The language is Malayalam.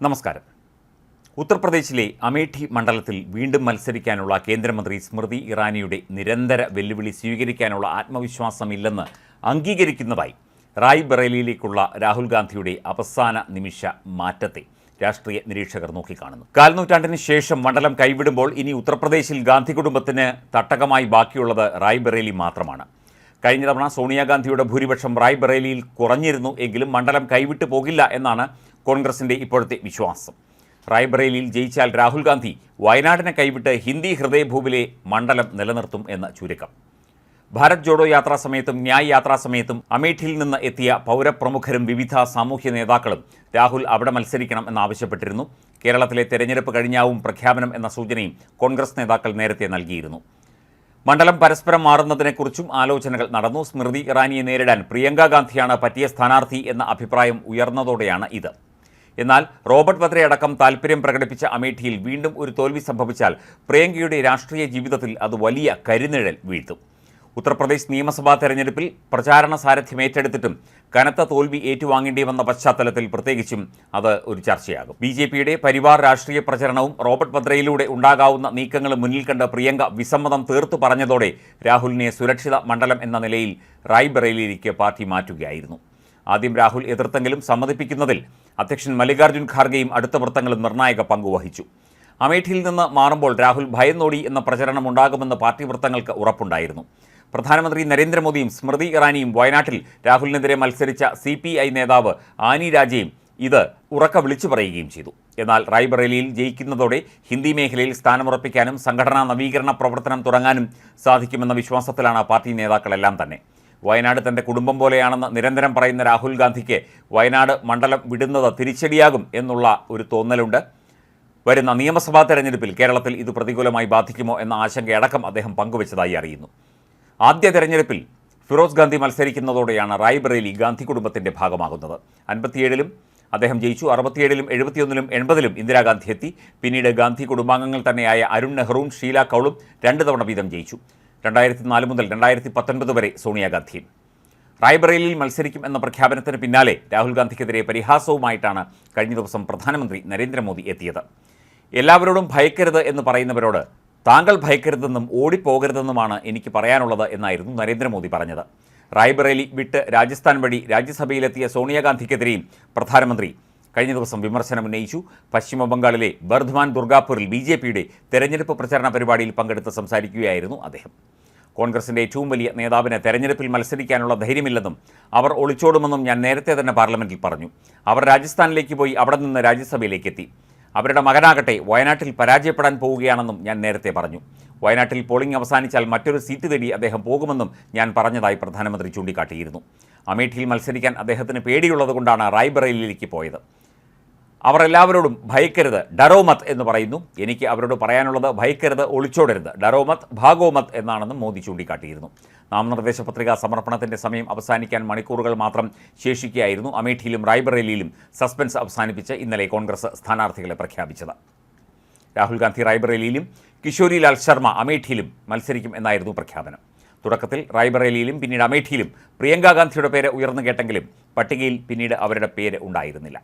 നമസ്കാരം. ഉത്തർപ്രദേശിലെ അമേഠി മണ്ഡലത്തിൽ വീണ്ടും മത്സരിക്കാനുള്ള കേന്ദ്രമന്ത്രി സ്മൃതി ഇറാനിയുടെ നിരന്തര വെല്ലുവിളി സ്വീകരിക്കാനുള്ള ആത്മവിശ്വാസമില്ലെന്ന് അംഗീകരിക്കുന്നതായി റായ് ബറേലിയിലേക്കുള്ള രാഹുൽ ഗാന്ധിയുടെ അവസാന നിമിഷ മാറ്റത്തെ രാഷ്ട്രീയ നിരീക്ഷകർ നോക്കിക്കാണുന്നു. കാൽനൂറ്റാണ്ടിന് ശേഷം മണ്ഡലം കൈവിടുമ്പോൾ ഇനി ഉത്തർപ്രദേശിൽ ഗാന്ധി കുടുംബത്തിന് തട്ടകമായി ബാക്കിയുള്ളത് റായ് ബറേലി മാത്രമാണ്. കഴിഞ്ഞ തവണ സോണിയാഗാന്ധിയുടെ ഭൂരിപക്ഷം റായ് ബറേലിയിൽ കുറഞ്ഞിരുന്നു എങ്കിലും മണ്ഡലം കൈവിട്ടു പോകില്ല എന്നാണ് കോൺഗ്രസിന്റെ ഇപ്പോഴത്തെ വിശ്വാസം. റായ്ബറേലിയിൽ ജയിച്ചാൽ രാഹുൽ ഗാന്ധി വയനാടിനെ കൈവിട്ട് ഹിന്ദി ഹൃദയഭൂമിലെ മണ്ഡലം നിലനിർത്തും എന്ന ചുരുക്കം. ഭാരത് ജോഡോ യാത്രാ സമയത്തും ന്യായ് യാത്രാ സമയത്തും അമേഠിയിൽ നിന്ന് എത്തിയ പൗരപ്രമുഖരും വിവിധ സാമൂഹ്യ നേതാക്കളും രാഹുൽ അവിടെ മത്സരിക്കണം എന്നാവശ്യപ്പെട്ടിരുന്നു. കേരളത്തിലെ തെരഞ്ഞെടുപ്പ് കഴിഞ്ഞാവും പ്രഖ്യാപനം എന്ന സൂചനയും കോൺഗ്രസ് നേതാക്കൾ നേരത്തെ നൽകിയിരുന്നു. മണ്ഡലം പരസ്പരം മാറുന്നതിനെക്കുറിച്ചും ആലോചനകൾ നടന്നു. സ്മൃതി ഇറാനിയെ നേരിടാൻ പ്രിയങ്ക ഗാന്ധിയാണ് പറ്റിയ സ്ഥാനാർത്ഥി എന്ന അഭിപ്രായം ഉയർന്നതോടെയാണ് ഇത്. എന്നാൽ റോബർട്ട് വദ്രയടക്കം താൽപ്പര്യം പ്രകടിപ്പിച്ച അമേഠിയിൽ വീണ്ടും ഒരു തോൽവി സംഭവിച്ചാൽ പ്രിയങ്കയുടെ രാഷ്ട്രീയ ജീവിതത്തിൽ അത് വലിയ കരിനിഴൽ വീഴ്ത്തും. ഉത്തർപ്രദേശ് നിയമസഭാ തെരഞ്ഞെടുപ്പിൽ പ്രചാരണ സാരഥ്യം ഏറ്റെടുത്തിട്ടും കനത്ത തോൽവി ഏറ്റുവാങ്ങേണ്ടി വന്ന പശ്ചാത്തലത്തിൽ പ്രത്യേകിച്ചും അത് ഒരു ചർച്ചയാകും. ബി ജെ പിയുടെ പരിവാർ രാഷ്ട്രീയ പ്രചരണവും റോബർട്ട് വദ്രയിലൂടെ ഉണ്ടാകാവുന്ന നീക്കങ്ങളും മുന്നിൽ കണ്ട് പ്രിയങ്ക വിസമ്മതം തീർത്തു പറഞ്ഞതോടെ രാഹുലിനെ സുരക്ഷിത മണ്ഡലം എന്ന നിലയിൽ റായ്ബറേലിയിലേക്ക് പാർട്ടി മാറ്റുകയായിരുന്നു. ആദ്യം രാഹുൽ എതിർത്തെങ്കിലും സമ്മതിപ്പിക്കുന്നതിൽ അധ്യക്ഷൻ മല്ലികാർജുൻ ഖാർഗെയും അടുത്ത വൃത്തങ്ങളിൽ നിർണായക പങ്കുവഹിച്ചു അമേഠിയിൽ നിന്ന് മാറുമ്പോൾ രാഹുൽ ഭയന്നോടി എന്ന പ്രചരണം ഉണ്ടാകുമെന്ന് പാർട്ടി വൃത്തങ്ങൾക്ക് ഉറപ്പുണ്ടായിരുന്നു. പ്രധാനമന്ത്രി നരേന്ദ്രമോദിയും സ്മൃതി ഇറാനിയും വയനാട്ടിൽ രാഹുലിനെതിരെ മത്സരിച്ച സി നേതാവ് ആനി രാജയും ഇത് ഉറക്ക വിളിച്ചു പറയുകയും ചെയ്തു. എന്നാൽ റായ്ബറേലിയിൽ ജയിക്കുന്നതോടെ ഹിന്ദി മേഖലയിൽ സ്ഥാനമുറപ്പിക്കാനും സംഘടനാ നവീകരണ പ്രവർത്തനം തുടങ്ങാനും സാധിക്കുമെന്ന വിശ്വാസത്തിലാണ് പാർട്ടി നേതാക്കളെല്ലാം തന്നെ. വയനാട് തന്റെ കുടുംബം പോലെയാണെന്ന് നിരന്തരം പറയുന്ന രാഹുൽ ഗാന്ധിക്ക് വയനാട് മണ്ഡലം വിടുന്നത് തിരിച്ചടിയാകും എന്നുള്ള ഒരു തോന്നലുണ്ട്. വരുന്ന നിയമസഭാ തെരഞ്ഞെടുപ്പിൽ കേരളത്തിൽ ഇത് പ്രതികൂലമായി ബാധിക്കുമോ എന്ന ആശങ്കയടക്കം അദ്ദേഹം പങ്കുവച്ചതായി അറിയുന്നു. ആദ്യ തെരഞ്ഞെടുപ്പിൽ ഫിറോസ് ഗാന്ധി മത്സരിക്കുന്നതോടെയാണ് റായ്ബറേലി ഗാന്ധി കുടുംബത്തിന്റെ ഭാഗമാകുന്നത്. അൻപത്തിയേഴിലും അദ്ദേഹം ജയിച്ചു. അറുപത്തിയേഴിലും എഴുപത്തിയൊന്നിലും എൺപതിലും ഇന്ദിരാഗാന്ധി എത്തി. പിന്നീട് ഗാന്ധി കുടുംബാംഗങ്ങൾ തന്നെയായ അരുൺ നെഹ്റുവും ഷീല കൗളും രണ്ട് തവണ വീതം ജയിച്ചു. രണ്ടായിരത്തി നാല് മുതൽ രണ്ടായിരത്തി പത്തൊൻപത് വരെ സോണിയാഗാന്ധി റായ്ബറേലിയിൽ മത്സരിക്കും എന്ന പ്രഖ്യാപനത്തിന് പിന്നാലെ രാഹുൽ ഗാന്ധിക്കെതിരെ പരിഹാസവുമായിട്ടാണ് കഴിഞ്ഞ ദിവസം പ്രധാനമന്ത്രി നരേന്ദ്രമോദി എത്തിയത്. എല്ലാവരോടും ഭയക്കരുത് എന്ന് പറയുന്നവരോട് താങ്കൾ ഭയക്കരുതെന്നും ഓടിപ്പോകരുതെന്നുമാണ് എനിക്ക് പറയാനുള്ളത് എന്നായിരുന്നു നരേന്ദ്രമോദി പറഞ്ഞത്. റായ്ബറേലി വിട്ട് രാജസ്ഥാൻ വഴി രാജ്യസഭയിലെത്തിയ സോണിയാഗാന്ധിക്കെതിരെയും പ്രധാനമന്ത്രി കഴിഞ്ഞ ദിവസം വിമർശനം ഉന്നയിച്ചു. പശ്ചിമ ബംഗാളിലെ ബർധ്മാൻ ദുർഗാപൂരിൽ ബി ജെ പിയുടെ തെരഞ്ഞെടുപ്പ് പ്രചരണ പരിപാടിയിൽ പങ്കെടുത്ത് സംസാരിക്കുകയായിരുന്നു അദ്ദേഹം. കോൺഗ്രസിന്റെ ഏറ്റവും വലിയ നേതാവിന് തെരഞ്ഞെടുപ്പിൽ മത്സരിക്കാനുള്ള ധൈര്യമില്ലെന്നും അവർ ഒളിച്ചോടുമെന്നും ഞാൻ നേരത്തെ തന്നെ പാർലമെന്റിൽ പറഞ്ഞു. അവർ രാജസ്ഥാനിലേക്ക് പോയി അവിടെ നിന്ന് രാജ്യസഭയിലേക്ക് എത്തി അവരുടെ മകനാകട്ടെ വയനാട്ടിൽ പരാജയപ്പെടാൻ പോവുകയാണെന്നും ഞാൻ നേരത്തെ പറഞ്ഞു. വയനാട്ടിൽ പോളിംഗ് അവസാനിച്ചാൽ മറ്റൊരു സീറ്റ് തേടി അദ്ദേഹം പോകുമെന്നും ഞാൻ പറഞ്ഞതായി പ്രധാനമന്ത്രി ചൂണ്ടിക്കാട്ടിയിരുന്നു. അമേഠിയിൽ മത്സരിക്കാൻ അദ്ദേഹത്തിന് പേടിയുള്ളതുകൊണ്ടാണ് റായ്ബറേലിയിലേക്ക് പോയത്. അവർ എല്ലാവരോടും ഭയക്കരുത് ഡറോമത്ത് എന്ന് പറയുന്നു. എനിക്ക് അവരോട് പറയാനുള്ളത് ഭയക്കരുത് ഒളിച്ചോടരുത്. ഡറോമത്ത് ഭാഗോമത്ത് എന്നാണെന്നും മോദി ചൂണ്ടിക്കാട്ടിയിരുന്നു. നാമനിർദ്ദേശ പത്രികാ സമർപ്പണത്തിന്റെ സമയം അവസാനിക്കാൻ മണിക്കൂറുകൾ മാത്രം ശേഷിക്കുകയായിരുന്നു അമേഠിയിലും റായ്ബറേലിയിലും സസ്പെൻസ് അവസാനിപ്പിച്ച് ഇന്നലെ കോൺഗ്രസ് സ്ഥാനാർത്ഥികളെ പ്രഖ്യാപിച്ചത്. രാഹുൽ ഗാന്ധി റായ്ബറേലിയിലും കിഷോരിലാൽ ശർമ്മ അമേഠിയിലും മത്സരിക്കും എന്നായിരുന്നു പ്രഖ്യാപനം. തുടക്കത്തിൽ റായ്ബറേലിയിലും പിന്നീട് അമേഠിയിലും പ്രിയങ്ക ഗാന്ധിയുടെ പേര് ഉയർന്നു കേട്ടെങ്കിലും പട്ടികയിൽ പിന്നീട് അവരുടെ പേര് ഉണ്ടായിരുന്നില്ല.